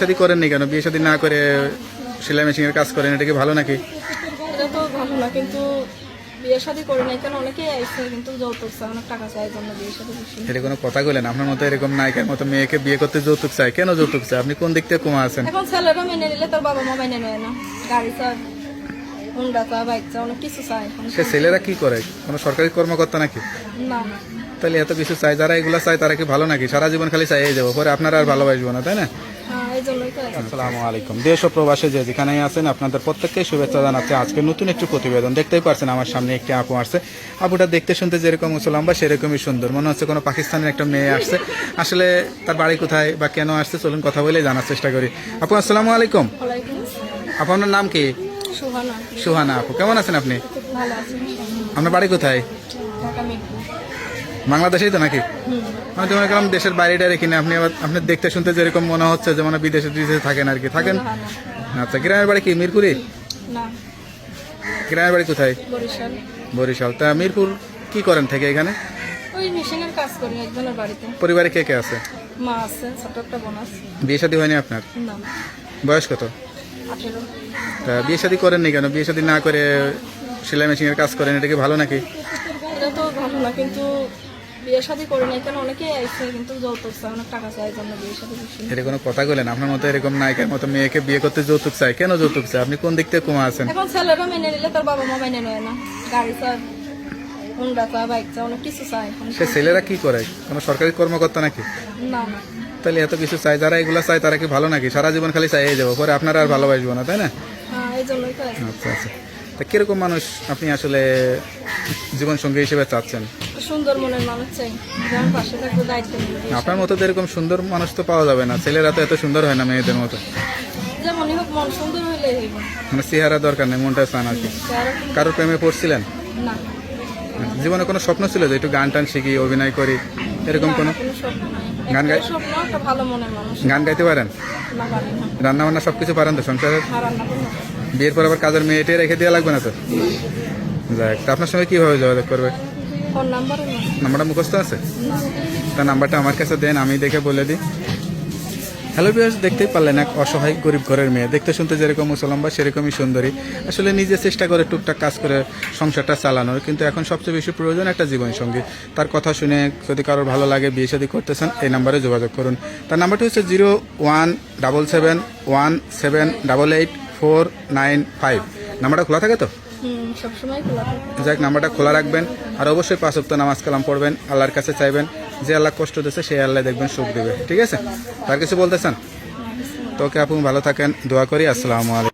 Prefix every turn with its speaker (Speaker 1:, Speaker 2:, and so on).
Speaker 1: শাদী করেননি কেন? বিয়ে শাদী না করে সেলাই মেশিনের কাজ করেন এটা কি ভালো নাকি?
Speaker 2: এটা তো ভালো না কিন্তু বিয়ে শাদী করে নাই কেন? আইসে কিন্তু যৌতুক চায় অনেক টাকা চায় জন্য বিয়ে শাদী বেশি
Speaker 1: এটা কোনো কথা বলেন আপনার মতো এরকম নায়কের মতো মেয়েকে বিয়ে করতে যৌতুক চায়। কেন যৌতুক চায়? আপনি কোন দিক থেকে কমা আছেন?
Speaker 2: এখন ছেলেরা মেনে নিলে তোর বাবা মা মেনে নেয় না। গাড়ি চায় হুন্ডা চায় বাইক চায় অনেক কিছু চায়
Speaker 1: সে ছেলেরা কি করে? কোনো সরকারি কর্মকর্তা নাকি?
Speaker 2: না।
Speaker 1: তাহলে এত কিছু চাই যারা এগুলো চায় তারা কি ভালো নাকি? সারা জীবন খালি চাইয়ে যাব পরে আপনারা আর ভালোবাসবো না তাই না? আসসালামু আলাইকুম। দেশ ও প্রবাসে যে যেখানেই আছেন আপনাদের প্রত্যেককে শুভেচ্ছা জানাচ্ছে। আজকে নতুন একটি প্রতিবেদন। দেখতেই পারছেন আমার সামনে একটি আপু আসছে। আপুটা দেখতে শুনতে যেরকম লম্বা সেরকমই সুন্দর। মনে হচ্ছে কোনো পাকিস্তানের একটা মেয়ে আসছে। আসলে তার বাড়ি কোথায় বা কেন আসছে চলুন কথা বলে জানার চেষ্টা করি। আপু আসসালামু আলাইকুম। আপনার নাম কি?
Speaker 2: সুহানা।
Speaker 1: সুহানা আপু। কেমন আছেন আপনি? আপনার বাড়ি কোথায়? বাংলাদেশেই তো নাকি? আমি তো মনে করলাম দেশের বাইরেটা রেখি না। আপনি আবার আপনি দেখতে শুনতে যেরকম মনে হচ্ছে যে মানে বিদেশে বিদেশে থাকেন আর কি। থাকেন? আচ্ছা গ্রামের বাড়ি কি মিরপুরে? গ্রামের বাড়ি কোথায়?
Speaker 2: বরিশাল।
Speaker 1: বরিশাল। তা মিরপুর কি করেন থেকে এখানে?
Speaker 2: কাজ করি একজনের বাড়িতে।
Speaker 1: পরিবারে কে কে আছে?
Speaker 2: মা আছে ছোট একটা বোন আছে।
Speaker 1: বিয়ে শাদী হয়নি আপনার?
Speaker 2: না
Speaker 1: বয়স কত? তা বিয়ে শাদী করেননি কেন? বিয়ে শাদী না করে সেলাই মেশিনের কাজ করেন এটা কি ভালো নাকি?
Speaker 2: এটা তো ভালো না কিন্তু বিয়ে শাদী করে নাই কেন অনেকেই আইসে কিন্তু যৌতুক চায় অনেক টাকা চায় জন্য বিয়ে শাদী
Speaker 1: এটা কোনো কথা বলেন আপনার মতো এরকম নায়কের মতো মেয়েকে বিয়ে করতে যৌতুক চায়। কেন যৌতুক চায়? আপনি কোন দিক থেকে কমা আছেন?
Speaker 2: এখন ছেলেরা মেনে নিলে তোর বাবা মা মেনে নেয় না। গাড়ি চায় হুন্ডা চায় বাইক চায় অনেক কিছু চায়।
Speaker 1: সে ছেলেরা কি করে? কোনো সরকারি কর্মকর্তা নাকি?
Speaker 2: না। না
Speaker 1: তাহলে এত কিছু চাই যারা এগুলো চায় তারা কি ভালো নাকি? সারা জীবন খালি চাইয়ে যাব পরে আপনারা আর ভালোবাসবো না তাই না?
Speaker 2: হ্যাঁ আইছে।
Speaker 1: আচ্ছা আচ্ছা। তা কীরকম মানুষ আপনি আসলে জীবন সঙ্গী হিসেবে চাচ্ছেন?
Speaker 2: সুন্দর মনের মানুষ চাই। যেমন পাশে থাকবে দায়িত্ব
Speaker 1: আপনার মতো তো এরকম সুন্দর মানুষ তো পাওয়া যাবে না। ছেলেরা তো এত সুন্দর হয় না মেয়েদের মতো।
Speaker 2: যেমনই হোক মন সুন্দর হইব।
Speaker 1: মানে চেহারা দরকার নেই মনটা চান আর কি। কারোর প্রেমে পড়ছিলেন?
Speaker 2: না।
Speaker 1: জীবনে কোনো স্বপ্ন ছিল যে একটু গান টান শিখি অভিনয় করি? এরকম কোনো? গান গাই- গান গাইতে পারেন? রান্না বান্না সব কিছু পারেন তো সংসারের
Speaker 2: না।
Speaker 1: বিয়ের পর আবার কাজের মেয়েটে রেখে দেওয়া লাগবে না তো? যাক তা আপনার সঙ্গে কীভাবে যোগাযোগ করবে?
Speaker 2: ফোন নাম্বারও না
Speaker 1: নাম্বারটা মুখস্থ আছে?
Speaker 2: না
Speaker 1: তা নাম্বারটা আমার কাছে দেন আমি দেখে বলে দিই। হ্যালো বিয়াস দেখতেই পারলেন এক অসহায় গরিব ঘরের মেয়ে। দেখতে শুনতে যেরকম মুসলম্বা সেরকমই সুন্দরী। আসলে নিজে চেষ্টা করে টুকটাক কাজ করে সংসারটা চালানোর কিন্তু এখন সবচেয়ে বেশি প্রয়োজন একটা জীবন সঙ্গী তার কথা শুনে যদি কারোর ভালো লাগে বিয়ে শাদী করতে চান এই নাম্বারে যোগাযোগ করুন। তার নাম্বারটি হচ্ছে zero one double seven one seven double eight four nine five. নাম্বারটা খোলা থাকে তো? যাক নাম্বারটা খোলা রাখবেন। আর অবশ্যই পাঁচ সপ্তাহ নামাজ কালাম পড়বেন, আল্লাহর কাছে চাইবেন, যে আল্লাহ কষ্ট দিচ্ছে সেই আল্লাহ দেখবেন সুখ দেবে। ঠিক আছে? তার কিছু বলতে চান? তো ওকে আপনি ভালো থাকেন, দোয়া করি, আসসালামু আলাইকুম।